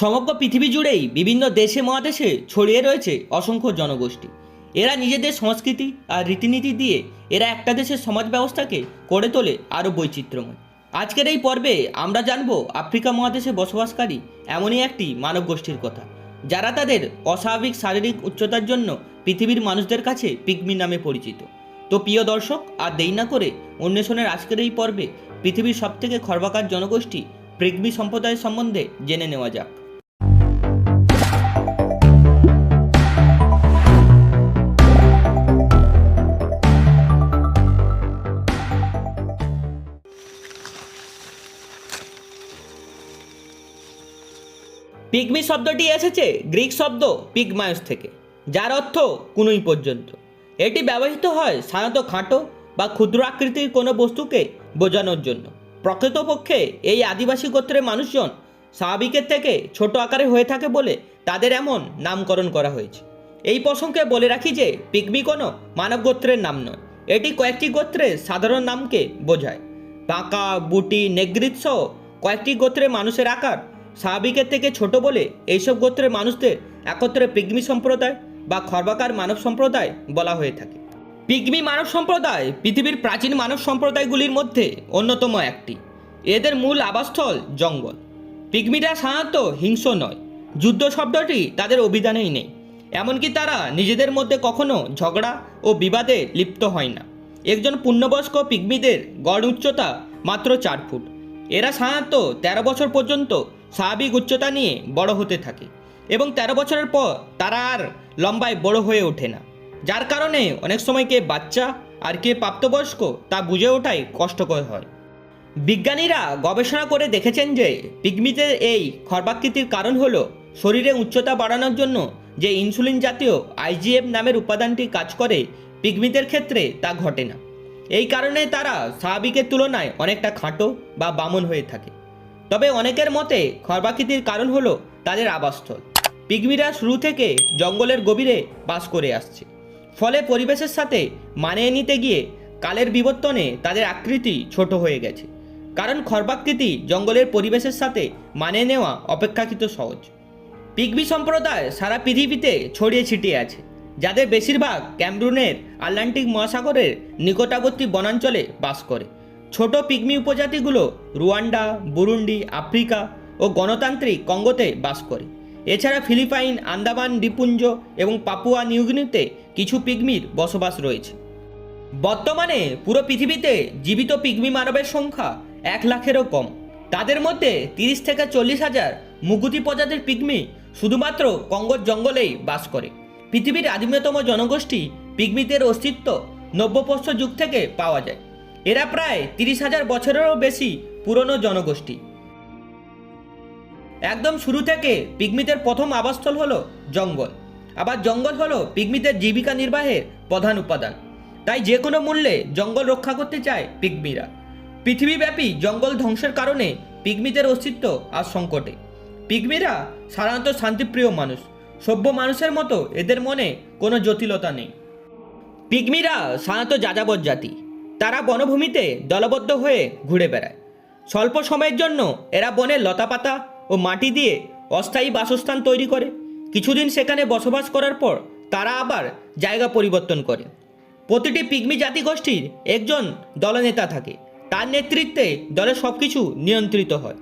সমগ্র পৃথিবী জুড়েই বিভিন্ন দেশে মহাদেশে ছড়িয়ে রয়েছে অসংখ্য জনগোষ্ঠী। এরা নিজেদের সংস্কৃতি আর রীতিনীতি দিয়ে এরা একটা দেশের সমাজ ব্যবস্থাকে করে তোলে আরও বৈচিত্র্যময়। আজকের এই পর্বে আমরা জানব আফ্রিকা মহাদেশে বসবাসকারী এমনই একটি মানব গোষ্ঠীর কথা, যারা তাদের অস্বাভাবিক শারীরিক উচ্চতার জন্য পৃথিবীর মানুষদের কাছে পিগমি নামে পরিচিত। তো প্রিয় দর্শক, আর দেই না করে অন্বেষণের আজকের এই পর্বে পৃথিবীর সবথেকে খর্বাকার জনগোষ্ঠী প্রিগমি সম্প্রদায়ের সম্বন্ধে জেনে নেওয়া যাক। পিগমি শব্দটি এসেছে গ্রিক শব্দ পিগমায়স থেকে, যার অর্থ কুনুই পর্যন্ত। এটি ব্যবহৃত হয় সাধারণত খাটো বা ক্ষুদ্র আকৃতির কোনো বস্তুকে বোঝানোর জন্য। প্রকৃতপক্ষে এই আদিবাসী গোত্রের মানুষজন স্বাভাবিকের থেকে ছোট আকারে হয়ে থাকে বলে তাদের এমন নামকরণ করা হয়েছে। এই প্রসঙ্গে বলে রাখি যে পিগমি কোনো মানব গোত্রের নাম নয়, এটি কয়েকটি গোত্রের সাধারণ নামকে বোঝায়। বাঁকা, বুটি নেগ্রিত সহ কয়েকটি গোত্রের মানুষের আকার স্বাভাবিকের থেকে ছোট বলে এইসব গোত্রের মানুষদের একত্রে পিগমি সম্প্রদায় বা খর্বাকার মানব সম্প্রদায় বলা হয়ে থাকে। পিগমি মানব সম্প্রদায় পৃথিবীর প্রাচীন মানব সম্প্রদায়গুলির মধ্যে অন্যতম একটি। এদের মূল আবাসস্থল জঙ্গল। পিগমিরা সাধারণত হিংস্র নয়। যুদ্ধ শব্দটি তাদের অভিধানেই নেই। এমনকি তারা নিজেদের মধ্যে কখনো ঝগড়া ও বিবাদে লিপ্ত হয় না। একজন পূর্ণবয়স্ক পিগমিদের গড় উচ্চতা মাত্র চার ফুট। এরা সাধারণত তেরো বছর পর্যন্ত স্বাভাবিক উচ্চতা নিয়ে বড় হতে থাকে এবং তেরো বছরের পর তারা আর লম্বায় বড় হয়ে ওঠে না, যার কারণে অনেক সময় কে বাচ্চা আর কে প্রাপ্তবয়স্ক তা বুঝে ওঠাই কষ্টকর হয়। বিজ্ঞানীরা গবেষণা করে দেখেছেন যে পিগমিদের এই খর্বাকৃতির কারণ হলো শরীরে উচ্চতা বাড়ানোর জন্য যে ইনসুলিন জাতীয় আইজিএফ নামের উপাদানটি কাজ করে পিগমিদের ক্ষেত্রে তা ঘটে না। এই কারণে তারা স্বাভাবিকের তুলনায় অনেকটা খাটো বা বামন হয়ে থাকে। তবে অনেকের মতে খর্বাকৃতির কারণ হলো তাদের আবাসস্থল। পিগমিরা শুরু থেকে জঙ্গলের গভীরে বাস করে আসছে। ফলে পরিবেশের সাথে মানিয়ে নিতে গিয়ে কালের বিবর্তনে তাদের আকৃতি ছোট হয়ে গেছে। কারণ খর্বাকৃতি জঙ্গলের পরিবেশের সাথে মানিয়ে নেওয়া অপেক্ষাকৃত সহজ। পিগমি সম্প্রদায় সারা পৃথিবীতে ছড়িয়ে ছিটিয়ে আছে, যাদের বেশিরভাগ ক্যামরুনের আটলান্টিক মহাসাগরের নিকটবর্তী বনাঞ্চলে বাস করে। ছোট পিগমি উপজাতিগুলো রুয়ান্ডা, বুরুন্ডি, আফ্রিকা ও গণতান্ত্রিক কঙ্গোতে বাস করে। এছাড়া ফিলিপাইন, আন্দামান, দ্বীপপুঞ্জ এবং পাপুয়া নিউগিনিতে কিছু পিগমির বসবাস রয়েছে। বর্তমানে পুরো পৃথিবীতে জীবিত পিগমি মানবের সংখ্যা এক লাখেরও কম। তাদের মধ্যে তিরিশ থেকে চল্লিশ হাজার মুগুতি প্রজাতির পিগমি শুধুমাত্র কঙ্গোর জঙ্গলেই বাস করে। পৃথিবীর আদিমতম জনগোষ্ঠী পিগমিদের অস্তিত্ব নব্যপ্রস্থ যুগ থেকে পাওয়া যায়। এরা প্রায় তিরিশ হাজার বছরেরও বেশি পুরনো জনগোষ্ঠী। একদম শুরু থেকে পিগমিদের প্রথম আবাসস্থল হলো জঙ্গল। আবার জঙ্গল হলো পিগমিদের জীবিকা নির্বাহের প্রধান উপাদান। তাই যে কোনো মূল্যে জঙ্গল রক্ষা করতে চায় পিগমিরা। পৃথিবীব্যাপী জঙ্গল ধ্বংসের কারণে পিগমিদের অস্তিত্ব আজ সংকটে। পিগমিরা সাধারণত শান্তিপ্রিয় মানুষ। সভ্য মানুষের মতো এদের মনে কোনো জটিলতা নেই। পিগমিরা সাধারণত যাযাবর জাতি। তারা বনভূমিতে দলবদ্ধ হয়ে ঘুরে বেড়ায়। স্বল্প সময়ের জন্য এরা বনের লতাপাতা ও মাটি দিয়ে অস্থায়ী বাসস্থান তৈরি করে। কিছুদিন সেখানে বসবাস করার পর তারা আবার জায়গা পরিবর্তন করে। প্রতিটি পিগমি জাতিগোষ্ঠীর একজন দলনেতা থাকে। তার নেতৃত্বে দলের সব কিছু নিয়ন্ত্রিত হয়।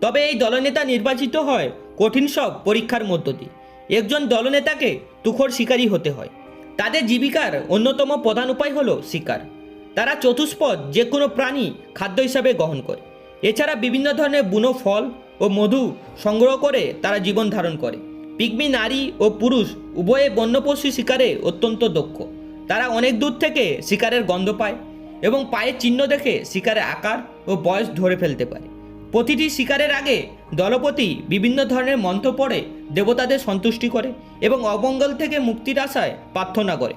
তবে এই দলনেতা নির্বাচিত হয় কঠিন সব পরীক্ষার মধ্য দিয়ে। একজন দলনেতাকে তুখোর শিকারী হতে হয়। তাদের জীবিকার অন্যতম প্রধান উপায় হলো শিকার। তারা চতুষ্পদ যে কোনো প্রাণী খাদ্য হিসাবে গ্রহণ করে। এছাড়া বিভিন্ন ধরনের বুনো ফল ও মধু সংগ্রহ করে তারা জীবন ধারণ করে। পিগমি নারী ও পুরুষ উভয়ে বন্যপশু শিকারে অত্যন্ত দক্ষ। তারা অনেক দূর থেকে শিকারের গন্ধ পায় এবং পায়ের চিহ্ন দেখে শিকারের আকার ও বয়স ধরে ফেলতে পারে। প্রতিটি শিকারের আগে দলপতি বিভিন্ন ধরনের মন্ত্র পড়ে দেবতাদের সন্তুষ্টি করে এবং অমঙ্গল থেকে মুক্তির আশায় প্রার্থনা করে।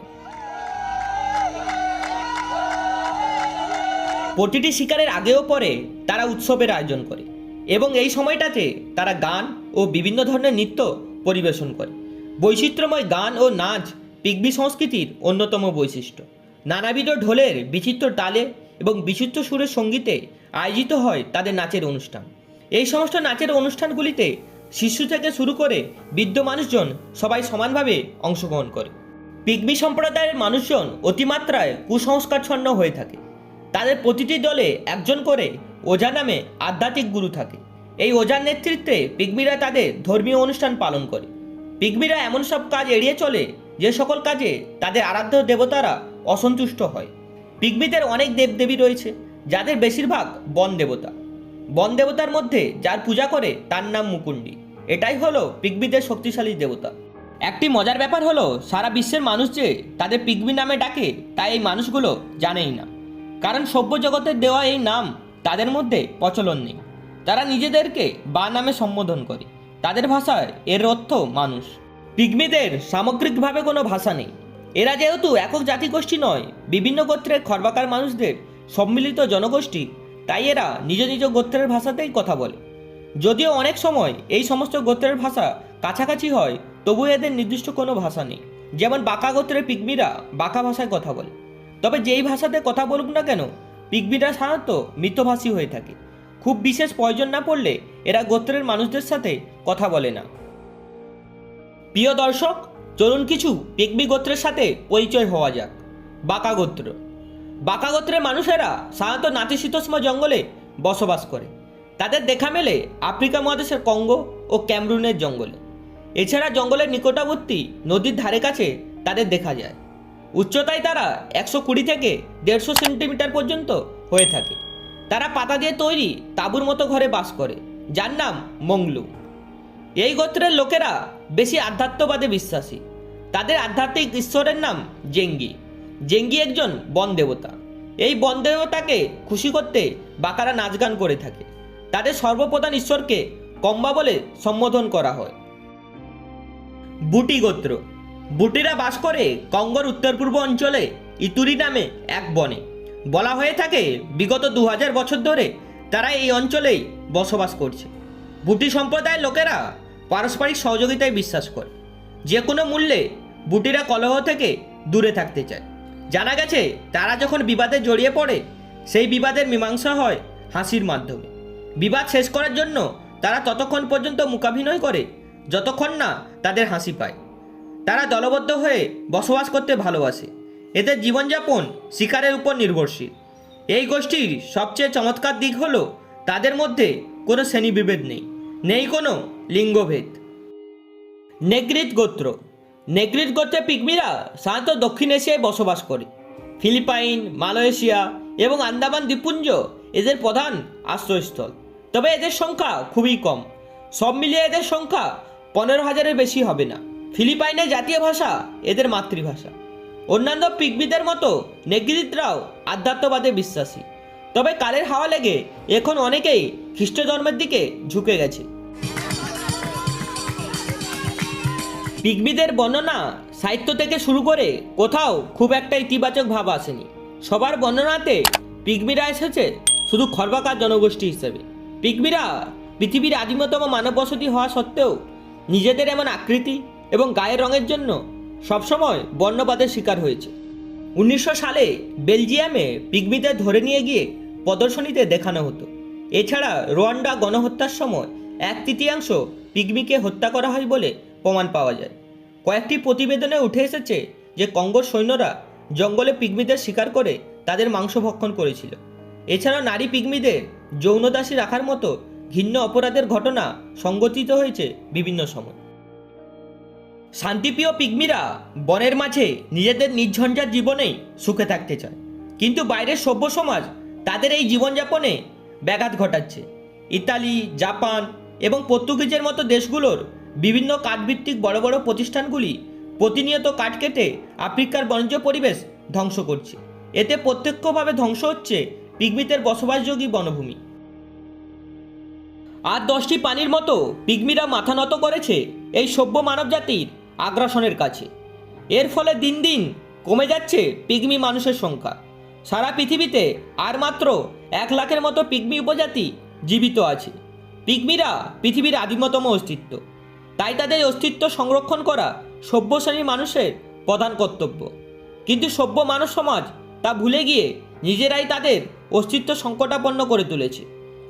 প্রতিটি শিকারের আগেও পরে তারা উৎসবের আয়োজন করে এবং এই সময়টাতে তারা গান ও বিভিন্ন ধরনের নৃত্য পরিবেশন করে। বৈচিত্র্যময় গান ও নাচ পিগমি সংস্কৃতির অন্যতম বৈশিষ্ট্য। নানাবিধ ঢোলের বিচিত্র তালে এবং বিচিত্র সুরের সঙ্গীতে আয়োজিত হয় তাদের নাচের অনুষ্ঠান। এই সমস্ত নাচের অনুষ্ঠানগুলিতে শিশু থেকে শুরু করে বৃদ্ধ মানুষজন সবাই সমানভাবে অংশগ্রহণ করে। পিগমি সম্প্রদায়ের মানুষজন অতিমাত্রায় কুসংস্কারচ্ছন্ন হয়ে থাকে। তাদের প্রতিটি দলে একজন করে ওঝা নামে আধ্যাত্মিক গুরু থাকে। এই ওঝার নেতৃত্বে পিগমিরা তাদের ধর্মীয় অনুষ্ঠান পালন করে। পিগমিরা এমন সব কাজ এড়িয়ে চলে যে সকল কাজে তাদের আরাধ্য দেবতারা অসন্তুষ্ট হয়। পিগমিদের অনেক দেবদেবী রয়েছে, যাদের বেশিরভাগ বন দেবতা। বন দেবতার মধ্যে যার পূজা করে তার নাম মুকুন্ডি। এটাই হলো পিগমিদের শক্তিশালী দেবতা। একটি মজার ব্যাপার হলো, সারা বিশ্বের মানুষ যে তাদের পিগমি নামে ডাকে তাই এই মানুষগুলো জানেই না। কারণ সভ্য জগতের দেওয়া এই নাম তাদের মধ্যে প্রচলন নেই। তারা নিজেদেরকে বা নামে সম্বোধন করে। তাদের ভাষায় এর অর্থ মানুষ। পিগমিদের সামগ্রিকভাবে কোনো ভাষা নেই। এরা যেহেতু একক জাতিগোষ্ঠী নয়, বিভিন্ন গোত্রের খর্বাকার মানুষদের সম্মিলিত জনগোষ্ঠী, তাই এরা নিজ নিজ গোত্রের ভাষাতেই কথা বলে। যদিও অনেক সময় এই সমস্ত গোত্রের ভাষা কাছাকাছি হয়, তবু এদের নির্দিষ্ট কোনো ভাষা নেই। যেমন বাঁকা গোত্রের পিগমিরা বাঁকা ভাষায় কথা বলে। তবে যেই ভাষাতে কথা বলুক না কেন পিগমিরা সাধারণত মিতভাষী হয়ে থাকে। খুব বিশেষ প্রয়োজন না পড়লে এরা গোত্রের মানুষদের সাথে কথা বলে না। প্রিয় দর্শক, চলুন কিছু পিগমি গোত্রের সাথে পরিচয় হওয়া যাক। বাঁকা গোত্র। বাঁকা গোত্রের মানুষেরা সাধারণত নাতিশীতোষ্ণ জঙ্গলে বসবাস করে। তাদের দেখা মেলে আফ্রিকা মহাদেশের কঙ্গো ও ক্যামরুনের জঙ্গলে। এছাড়া জঙ্গলের নিকটবর্তী নদীর ধারে কাছে তাদের দেখা যায়। উচ্চতায় তারা একশো কুড়ি থেকে দেড়শো সেন্টিমিটার পর্যন্ত হয়ে থাকে। তারা পাতা দিয়ে তৈরি তাঁবুর মতো ঘরে বাস করে, যার নাম মংলু। এই গোত্রের লোকেরা বেশি আধ্যাত্মবাদে বিশ্বাসী। তাদের আধ্যাত্মিক ঈশ্বরের নাম জেঙ্গি। জেঙ্গি একজন বন দেবতা। এই বন দেবতাকে খুশি করতে বাকারা নাচ গান করে থাকে। তাদের সর্বপ্রধান ঈশ্বরকে কম্বা বলে সম্বোধন করা হয়। বুটি গোত্র। বুটিরা বাস করে কঙ্গোর উত্তর পূর্ব অঞ্চলে ইতুরি নামে এক বনে। বলা হয়ে থাকে, বিগত দু হাজার বছর ধরে তারা এই অঞ্চলেই বসবাস করছে। বুটি সম্প্রদায়ের লোকেরা পারস্পরিক সহযোগিতায় বিশ্বাস করে। যে কোনো মূল্যে বুটিরা কলহ থেকে দূরে থাকতে চায়। জানা গেছে, তারা যখন বিবাদে জড়িয়ে পড়ে, সেই বিবাদের মীমাংসা হয় হাসির মাধ্যমে। বিবাদ শেষ করার জন্য তারা ততক্ষণ পর্যন্ত মুখাভিনয় করে, যতক্ষণ না তাদের হাসি পায়। তারা দলবদ্ধ হয়ে বসবাস করতে ভালোবাসে। এদের জীবনযাপন শিকারের উপর নির্ভরশীল। এই গোষ্ঠীর সবচেয়ে চমৎকার দিক হল, তাদের মধ্যে কোনো শ্রেণীবিভেদ নেই নেই কোনো লিঙ্গভেদ। নেগ্রিত গোত্র। নেগ্রিত গোত্রের পিগমিরা সাধারণত দক্ষিণ এশিয়ায় বসবাস করে। ফিলিপাইন, মালয়েশিয়া এবং আন্দামান দ্বীপপুঞ্জ এদের প্রধান আশ্রয়স্থল। তবে এদের সংখ্যা খুবই কম। সব মিলিয়ে এদের সংখ্যা পনেরো হাজারের বেশি হবে না। ফিলিপাইনের জাতীয় ভাষা এদের মাতৃভাষা। অন্যান্য পিগমিদের মতো নেগ্রিতরাও আধ্যাত্মবাদে বিশ্বাসী। তবে কালের হাওয়া লেগে এখন অনেকেই খ্রিস্ট ধর্মের দিকে ঝুঁকে গেছে। পিগমিদের বর্ণনা সাহিত্য থেকে শুরু করে কোথাও খুব একটা ইতিবাচক ভাব আসেনি। সবার বর্ণনাতে পিগমিরা এসেছে শুধু খর্বাকার জনগোষ্ঠী হিসেবে। পিগমিরা পৃথিবীর আদিমতম মানব বসতি হওয়া সত্ত্বেও নিজেদের এমন আকৃতি এবং গায়ের রঙের জন্য সবসময় বর্ণবাদের শিকার হয়েছে। উনিশশো সালে বেলজিয়ামে পিগমিদের ধরে নিয়ে গিয়ে প্রদর্শনীতে দেখানো হতো। এছাড়া রোয়ান্ডা গণহত্যার সময় এক তৃতীয়াংশ পিগমিকে হত্যা করা হয় বলে প্রমাণ পাওয়া যায়। কয়েকটি প্রতিবেদনে উঠে এসেছে যে কঙ্গোর সৈন্যরা জঙ্গলে পিগমিদের শিকার করে তাদের মাংস ভক্ষণ করেছিল। এছাড়া নারী পিগমিদের যৌনদাসী রাখার মতো ঘিন্ন অপরাধের ঘটনা সংগঠিত হয়েছে বিভিন্ন সময়। শান্তিপ্রিয় পিগমিরা বনের মাঝে নিজেদের নির্ঝঞ্ঝাট জীবনেই সুখে থাকতে চায়। কিন্তু বাইরের সভ্য সমাজ তাদের এই জীবনযাপনে ব্যাঘাত ঘটাচ্ছে। ইতালি, জাপান এবং পর্তুগিজের মতো দেশগুলোর বিভিন্ন কাঠভিত্তিক বড় বড় প্রতিষ্ঠানগুলি প্রতিনিয়ত কাঠ কেটে আফ্রিকার বনজ পরিবেশ ধ্বংস করছে। এতে প্রত্যক্ষভাবে ধ্বংস হচ্ছে পিগমিদের বসবাসযোগী বনভূমি। আর দশটি পানির মতো পিগমিরা মাথা নত করেছে এই সভ্য মানবজাতির আগ্রাসনের কাছে। এর ফলে দিন দিন কমে যাচ্ছে পিগমি মানুষের সংখ্যা। সারা পৃথিবীতে আর মাত্র এক লাখের মতো পিগমি উপজাতি জীবিত আছে। পিগমিরা পৃথিবীর আদিমতম অস্তিত্ব। তাই তাদের অস্তিত্ব সংরক্ষণ করা সভ্য শ্রেণির মানুষের প্রধান কর্তব্য। কিন্তু সভ্য মানব সমাজ তা ভুলে গিয়ে নিজেরাই তাদের অস্তিত্ব সংকটাপন্ন করে তুলেছে।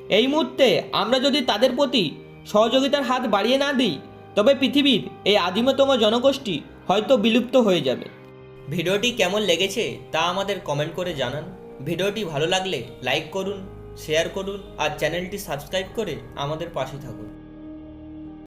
এই মুহূর্তে আমরা যদি তাদের প্রতি সহযোগিতার হাত বাড়িয়ে না দিই তবে পৃথিবীর এই আদিমতম জনগোষ্ঠী হয়তো বিলুপ্ত হয়ে যাবে। ভিডিওটি কেমন লেগেছে তা আমাদের কমেন্ট করে জানান। ভিডিওটি ভালো লাগলে লাইক করুন, শেয়ার করুন আর চ্যানেলটি সাবস্ক্রাইব করে আমাদের পাশে থাকুন।